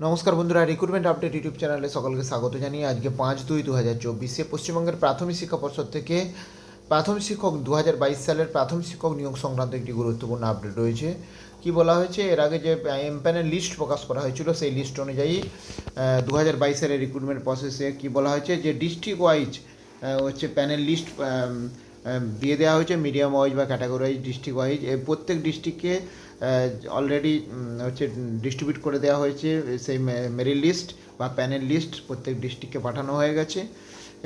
নমস্কার বন্ধুরা recruitment update YouTube চ্যানেলে সকলকে স্বাগত জানিয়ে আজকে পাঁচ দুই দু হাজার চব্বিশে পশ্চিমবঙ্গের প্রাথমিক শিক্ষা পর্ষদ থেকে প্রাথমিক শিক্ষক দু হাজার বাইশ সালের প্রাথমিক শিক্ষক নিয়োগ সংক্রান্ত একটি গুরুত্বপূর্ণ আপডেট রয়েছে। কি বলা হয়েছে? এর আগে যে এমপ্যানের লিস্ট প্রকাশ করা হয়েছিল, সেই লিস্ট অনুযায়ী দু হাজার বাইশ সালের রিক্রুটমেন্ট প্রসেসে কি বলা হয়েছে? যে ডিস্ট্রিক্ট ওয়াইজ হচ্ছে প্যানেল লিস্ট দিয়ে দেওয়া হয়েছে মিডিয়াম ওয়াইজ বা ক্যাটাগরি ডিস্ট্রিক্ট ওয়াইজ প্রত্যেক ডিস্ট্রিক্টকে অলরেডি হচ্ছে ডিস্ট্রিবিউট করে দেওয়া হয়েছে, সেই মেরিট লিস্ট বা প্যানেল লিস্ট প্রত্যেক ডিস্ট্রিক্টকে পাঠানো হয়ে গেছে।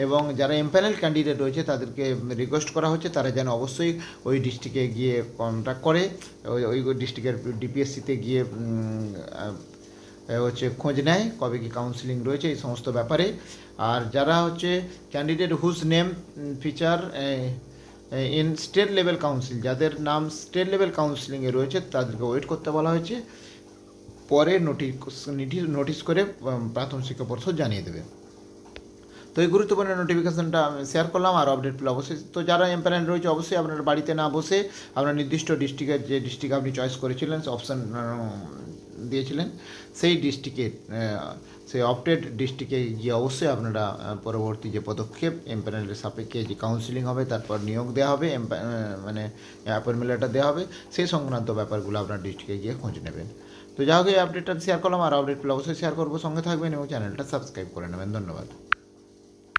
এবং যারা এমপ্যানেল ক্যান্ডিডেট রয়েছে, তাদেরকে রিকোয়েস্ট করা হচ্ছে, তারা যেন অবশ্যই ওই ডিস্ট্রিক্টে গিয়ে কন্ট্যাক্ট করে, ওই ওই ডিস্ট্রিক্টের ডিপিএসসিতে গিয়ে হচ্ছে খোঁজ নেয়, কবে কি কাউন্সিলিং রয়েছে, এই সমস্ত ব্যাপারে। আর যারা হচ্ছে candidate whose name feature in state level council যাদের নাম স্টেট লেভেল কাউন্সিলিংয়ে রয়েছে, তাদেরকে ওয়েট করতে বলা হয়েছে। পরে নোটিশ নোটিশ করে প্রাথমিক শিক্ষা পর্ষদ জানিয়ে দেবে। তো এই গুরুত্বপূর্ণ নোটিফিকেশনটা আমি শেয়ার করলাম আর আপডেট পেলে অবশ্যই। তো যারা এমপ্যানেল রয়েছে, অবশ্যই আপনার বাড়িতে না বসে আপনার নির্দিষ্ট ডিস্ট্রিক্টের যে ডিস্ট্রিক্ট আপনি চয়েস করেছিলেন অপশান দিয়েছিলেন, সেই ডিস্ট্রিক্টে সেই অপটেড ডিস্ট্রিক্টে গিয়ে অবশ্যই আপনারা পরবর্তী যে পদক্ষেপ এমপ্যানেলের সাপেক্ষে যে কাউন্সিলিং হবে, তারপর নিয়োগ দেওয়া হবে মানে অ্যাপের মেলাটা দেওয়া হবে, সেই সংক্রান্ত ব্যাপারগুলো আপনার ডিস্ট্রিক্টে গিয়ে খোঁজ নেবেন। তো যা হোক, এই আপডেটটা শেয়ার করলাম, আর আপডেটগুলো অবশ্যই শেয়ার করব। সঙ্গে থাকবেন এবং চ্যানেলটা সাবস্ক্রাইব করে নেবেন। ধন্যবাদ।